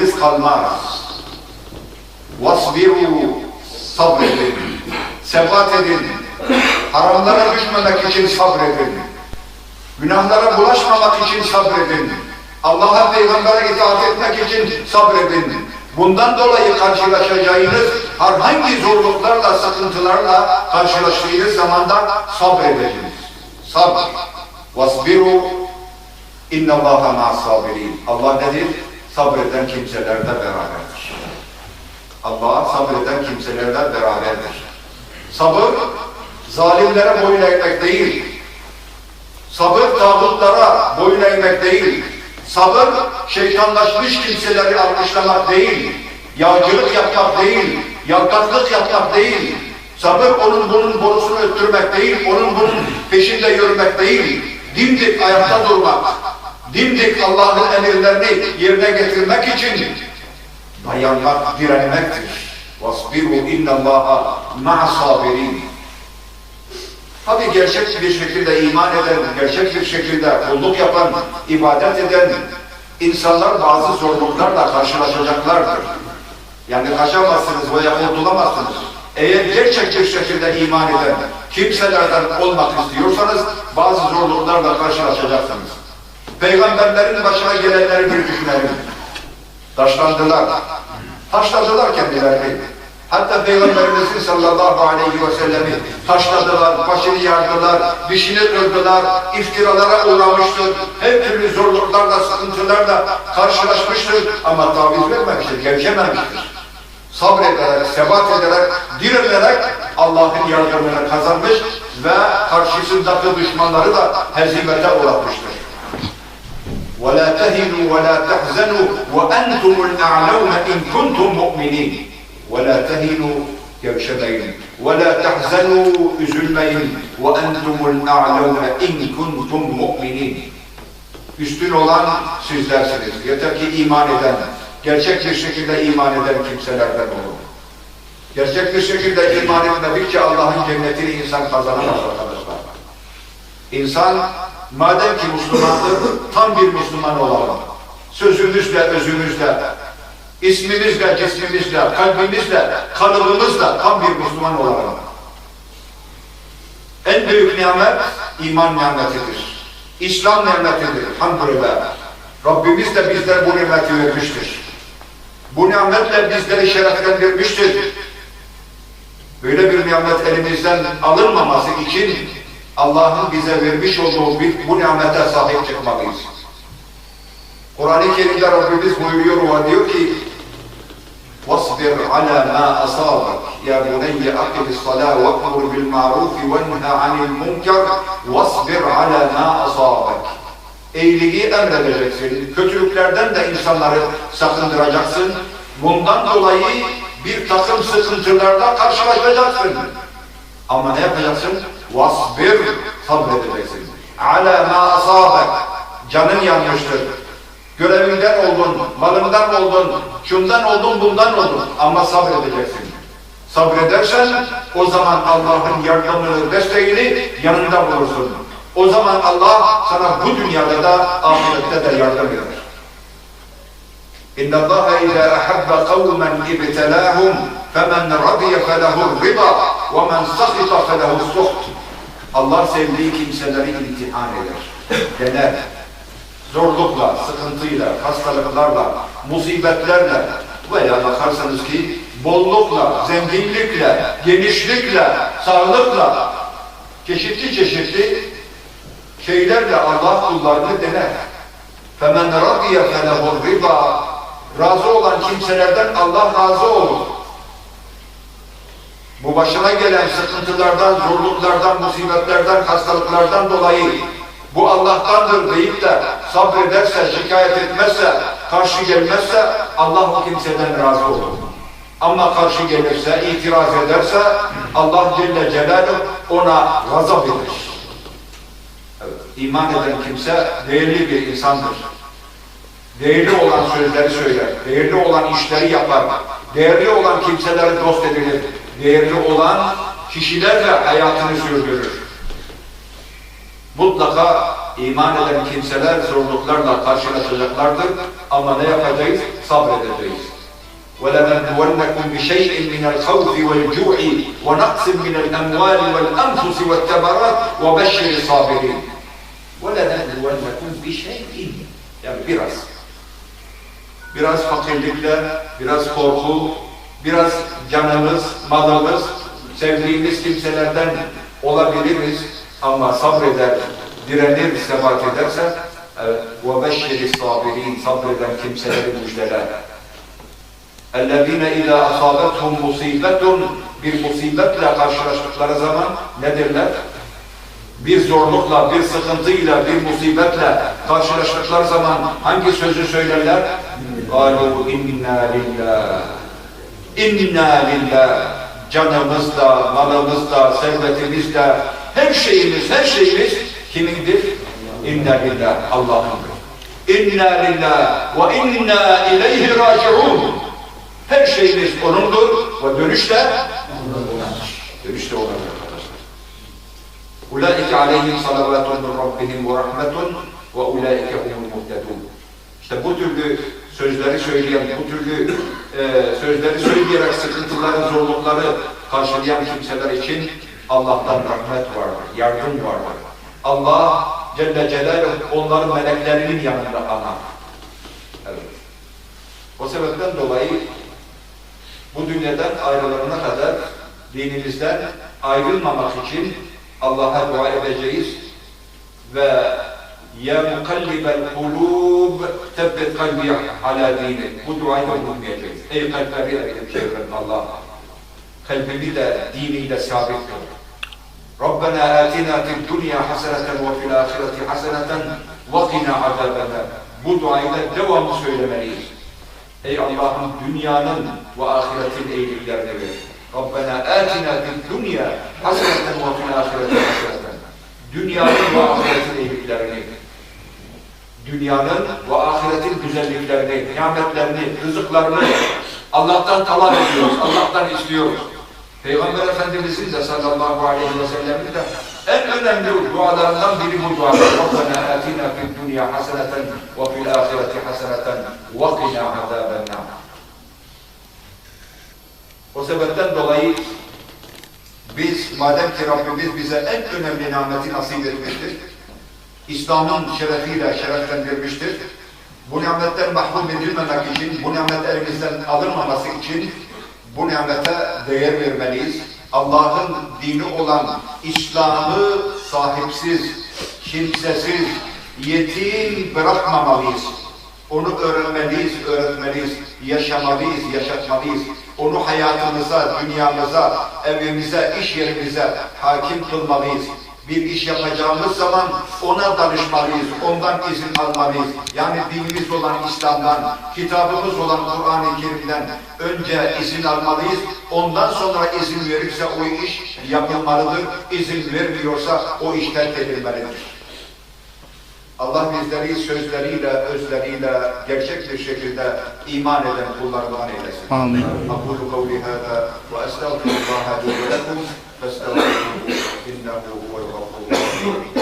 Filiz kalmaz. Vasbiru sabredin. Sebat edin. Haramlara düşmemek için sabredin. Günahlara bulaşmamak için sabredin. Allah'a peygambere itaat etmek için sabredin. Bundan dolayı karşılaşacağınız herhangi zorluklarla, sıkıntılarla karşılaştığınız zamanda sabrediniz. Sabr. Vasbiru inna Allaha ma'as sabirin. Allah nedir? Sabreden kimselerle beraberdir. Allah sabreden kimselerle beraberdir. Sabır, zalimlere boyun eğmek değil. Sabır, tağutlara boyun eğmek değil. Sabır, şeytanlaşmış kimseleri alkışlamak değil. Yağcılık yapmak değil. Yaltaklık yapmak değil. Sabır, onun bunun borusunu öttürmek değil. Onun bunun peşinde yürümek değil. Dimdik ayakta durmak Dimdik Allah'ın emirlerini yerine getirmek için dayanmak, direnmektir. وَاصْبِرُوا اِنَّ اللّٰهَ مَعَ صَابِرِينَ Tabi gerçek bir şekilde iman eden, gerçek bir şekilde kulluk yapan, ibadet eden insanlar bazı zorluklarla karşılaşacaklardır. Yani kaçamazsınız veya kurtulamazsınız. Eğer gerçek bir şekilde iman eden kimselerden olmak istiyorsanız bazı zorluklarla karşılaşacaksınız. Peygamberlerin başına gelenleri bir düşünelim. Taşlandılar. Taşladılar kendilerini. Hatta Peygamberimizin sallallahu aleyhi ve sellemi taşladılar, başını yardılar, dişini kırdılar, iftiralara uğramıştır. Her türlü zorluklarla, sıkıntılarla karşılaşmıştır ama taviz vermemiştir, gevşememiştir. Sabrederek, sebat ederek, direnerek Allah'ın yardımını kazanmış ve karşısındaki düşmanları da hezimete uğratmıştır. ولا تهنوا ولا تحزنوا وأنتم الأعلون إن كنتم مؤمنين ولا تهنوا gevşemeyin ولا تحزنوا üzülmeyin وأنتم الأعلون إن كنتم مؤمنين üstün olan sizlersiniz yeter ki iman eden gerçek bir şekilde iman eden kimselerden olun gerçek bir şekilde iman etmedikçe Allah'ın cennetini insan kazanamaz arkadaşlar insan Madem ki Müslümandır, tam bir Müslüman olalım. Sözümüzle, özümüzle, ismimizle, cismimizle, kalbimizle, kalıbımızla tam bir Müslüman olalım. En büyük nimet iman nimetidir. İslam nimetidir. Hamdülillah. Rabbimiz de bizlere bu nimeti vermiştir. Bu nimetle bizleri şereflendirmiştir. Böyle bir nimet elimizden alınmaması için Allah'ın bize vermiş olduğu bir, bu nimete sahip çıkmalıyız. Kur'an-ı Kerim'de Rabbimiz buyuruyor ve diyor ki وَاصْبِرْ عَلَى مَا أَصَابَكَ يَا بُنَيَّ أَقِمِ الصَّلَاةَ وَأْمُرْ بِالْمَعْرُوفِ وَانْهَ عَنِ الْمُنْكَرِ وَاصْبِرْ عَلَى مَا أَصَابَكَ İyiliği emredeceksin, kötülüklerden de insanları sakındıracaksın. Bundan dolayı bir takım sıkıntılarla karşılaşacaksın. Ama ne yapacaksın? Vasbir sabredeceksin. Ala ma asabek. Canın yanmıştır. Görevinden oldun, malından oldun, şundan oldun, bundan oldun. Ama sabredeceksin. Sabredersen o zaman Allah'ın yardımını, desteğini yanında bulursun. O zaman Allah sana bu dünyada da ahirette de yardım eder. İnna Allah ila ahabba kavmen ibtelahum femen radiye felahu riba ve men sakita felahu suht. Allah sevdiği kimseleri imtihan eder, dener. Zorlukla, sıkıntıyla, hastalıklarla, musibetlerle veya bakarsanız ki bollukla, zenginlikle, genişlikle, sağlıkla, çeşitli çeşitli şeylerle Allah kullarını dener. فَمَنْ رَضِيَ فَلَهُ الرِّضَى Razı olan kimselerden Allah razı olur. Bu başına gelen sıkıntılardan, zorluklardan, musibetlerden, hastalıklardan dolayı bu Allah'tan Allah'tandır deyip de sabrederse, şikayet etmezse, karşı gelmezse Allah o kimseden razı olur. Ama karşı gelirse, itiraz ederse Allah Celle Celaluhu ona gazap eder. Evet, iman eden kimse değerli bir insandır. Değerli olan sözleri söyler, değerli olan işleri yapar, değerli olan kimseleri dost edilir, değerli olan kişilerle hayatını sürdürür. Mutlaka iman eden kimseler zorluklarla karşılaşacaklardır ama ne yapacağız? Sabredeceğiz. وَلَنَبْلُوَنَّكُمْ بِشَيْءٍ مِنَ الْخَوْفِ وَالْجُوعِ وَنَقْصٍ مِنَ الْأَمْوَالِ وَالْأَنْفُسِ وَالثَّمَرَاتِ وَبَشِّرِ الصَّابِرِينَ وَلَنَبْلُوَنَّكُمْ بِشَيْءٍ Yani biraz. Biraz fakirlikle, biraz korku, biraz canımız, malımız, sevdiğimiz kimselerden olabiliriz ama sabreder, direnir, sebat ederse evet, وَبَشِّرِ الصَّابِرِينَ Sabreden kimseleri müjdeler. اَلَّذ۪ينَ اِذَا أَصَابَتْهُمْ مُصِيبَةٌ Bir musibetle karşılaştıkları zaman nedirler? Bir zorlukla, bir sıkıntıyla, bir musibetle karşılaştıkları zaman hangi sözü söylerler? قَالُوا اِنَّا لِلّٰهِ İnna lillah canımız da, malımız da, servetimiz de, her şeyimiz, her şeyimiz kimindir? İnna lillah, Allah'ındır. İnna lillah ve inna ileyhi raciun. Her şeyimiz O'nundur ve dönüş de dönüş de O'nundur arkadaşlar. Ulaike aleyhim salavatun min rabbihim ve rahmetun ve ulaike humul muhtedun. İşte bu türlü sözleri söyleyen, bu türlü e, sözleri söyleyerek sıkıntıları, zorlukları karşılayan kimseler için Allah'tan rahmet vardır, yardım vardır. Allah Celle Celaluhu onların meleklerinin yanında ana. Evet. O sebepten dolayı bu dünyadan ayrılana kadar dinimizden ayrılmamak için Allah'a dua edeceğiz ve ya mukallibel kulub tebbet kalbi ala dini. Bu duayı da unutmayacağız. Ey kalpleri eğitim çeviren Allah. Kalbimi de diniyle sabit kıl. Rabbena atina fid dunya haseneten ve fil ahireti haseneten ve qina azabennar. Bu duayı da devamlı söylemeliyiz. Ey Allah'ım dünyanın ve ahiretin iyiliklerini ver. Rabbena atina fid dunya haseneten ve fil ahireti haseneten. Dünyanın ve ahiretin iyiliklerini dünyanın ve ahiretin güzelliklerini, nimetlerini, rızıklarını Allah'tan talep ediyoruz, Allah'tan istiyoruz. Peygamber Efendimizin de sallallahu aleyhi ve sellem'in de en önemli dualarından biri bu dua. Rabbena atina fid dunya haseneten ve fil ahireti haseneten ve qina azabennar. O sebepten dolayı biz madem ki Rabbimiz bize en önemli nimeti nasip etmiştir, İslam'ın şerefiyle şereflendirmiştir. Bu nimetten mahrum edilmemek için, bu nimet elimizden alınmaması için bu nimete değer vermeliyiz. Allah'ın dini olan İslam'ı sahipsiz, kimsesiz, yetim bırakmamalıyız. Onu öğrenmeliyiz, öğretmeliyiz, yaşamalıyız, yaşatmalıyız. Onu hayatımıza, dünyamıza, evimize, iş yerimize hakim kılmalıyız bir iş yapacağımız zaman ona danışmalıyız, ondan izin almalıyız. Yani dinimiz olan İslam'dan, kitabımız olan Kur'an-ı Kerim'den önce izin almalıyız. Ondan sonra izin verirse o iş yapılmalıdır. İzin vermiyorsa o iş terk edilmelidir. Allah bizleri sözleriyle, özleriyle gerçek bir şekilde iman eden kullarından eylesin. Amin. Akulu kavli hâdâ ve estağfirullah ve lekum ve estağfirullah. did not know what a was.